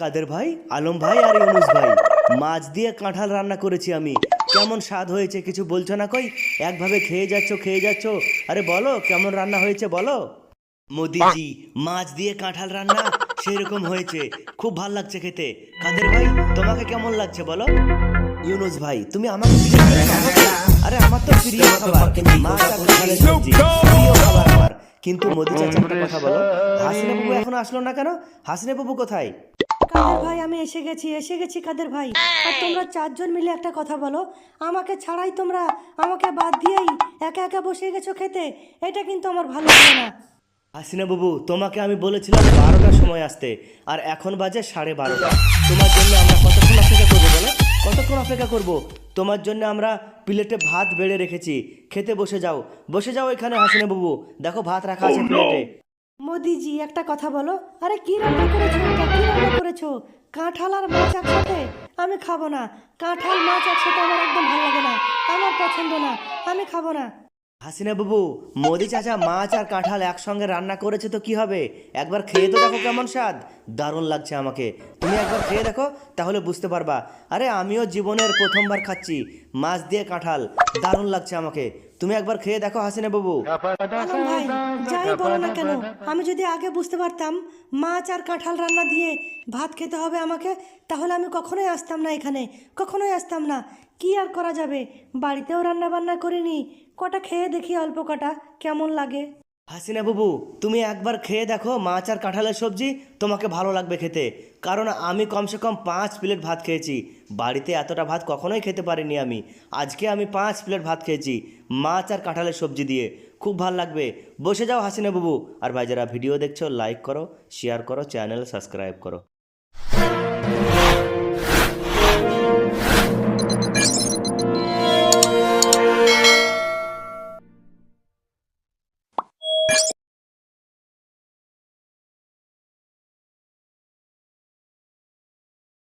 কাদের ভাই? আলম ভাই আর ইউনুস ভাই। মাছ দিয়ে কাঁঠাল রান্না করেছি আমি। কেমন স্বাদ হয়েছে কিছু বলছো না কই? একভাবে খেয়ে যাচ্ছ খেয়ে যাচ্ছ। আরে বলো, কেমন রান্না হয়েছে বলো? মোদিজি, মাছ দিয়ে কাঁঠাল রান্না? সেরকম হয়েছে। খুব ভালো লাগছে খেতে। কাদের ভাই, তোমাকে কেমন লাগছে বলো? ইউনুস ভাই, তুমি আমাকে? আরে আমার তো প্রিয় খাবার। প্রিয় খাবার। কিন্তু মোদি চাচা কথা বলো। হাসিনা বাবু এখন আসলো না কেন? হাসিনা বাবু কোথায়? কাদের ভাই আমি এসে গেছি এসে গেছি কাদের ভাই? আর তোমরা চারজন মিলে একটা কথা বলো। আমাকে ছাড়াই তোমরা আমাকে বাদ দিয়েই একা একা বসে গেছো খেতে। এটা কিন্তু আমার ভালো লাগে না। হাসিনা বাবু তোমাকে আমি বলেছিলাম বারোটার সময় আসতে আর এখন বাজে সাড়ে বারোটা। তোমার জন্য আমরা কতক্ষণ অপেক্ষা করব বলো? কতক্ষণ অপেক্ষা করব? তোমার জন্য আমরা প্লেটে ভাত বেড়ে রেখেছি। খেতে বসে যাও। বসে যাও এখানে হাসিনা বাবু। দেখো ভাত রাখা আছে প্লেটে। মোদিজি একটা কথা বলো। আরে কি রান্না করেছ? কি রান্না করেছ কাঁঠাল আর মাছ একসাথে? আমি খাব না। কাঁঠাল, মাছ একসাথে আমার একদম ভালো লাগে না। আমার পছন্দ না। আমি খাব না। হাসিনা বাবু, মোদি চাচা মাছ আর কাঁঠাল একসঙ্গে রান্না করেছে তো কি হবে? একবার খেয়ে তো দেখো কেমন স্বাদ। দারুণ লাগছে আমাকে। তুমি একবার খেয়ে দেখো, তাহলে বুঝতে পারবা। আরে আমিও জীবনের প্রথমবার খাচ্ছি, মাছ দিয়ে কাঁঠাল। দারুণ লাগছে আমাকে। তুমি একবার খেয়ে দেখো হাসিনা বাবু। ভাই, যাই বলো না কেন, আমি যদি আগে বুঝতে পারতাম মাছ আর কাঁঠাল রান্না দিয়ে ভাত খেতে হবে আমাকে, তাহলে আমি কখনোই আসতাম না এখানে, কখনোই আসতাম না। কি আর করা যাবে? বাড়িতেও রান্না বান্না করিনি কটা খেয়ে দেখি অল্প কটা। কেমন লাগে? হাসিনা বাবু, তুমি একবার খেয়ে দেখো মাছ আর কাঁঠালের সবজি, তোমাকে ভালো লাগবে খেতে। কারণ আমি কমসে কম পাঁচ প্লেট ভাত খেয়েছি। বাড়িতে এতটা ভাত কখনোই খেতে পারিনি আমি। আজকে আমি পাঁচ প্লেট ভাত খেয়েছি, মাছ আর কাঁঠালের সবজি দিয়ে। খুব ভালো লাগবে। বসে যাও হাসিনা বাবু। আর ভাই যারা ভিডিও দেখছ লাইক করো শেয়ার করো চ্যানেল সাবস্ক্রাইব করো।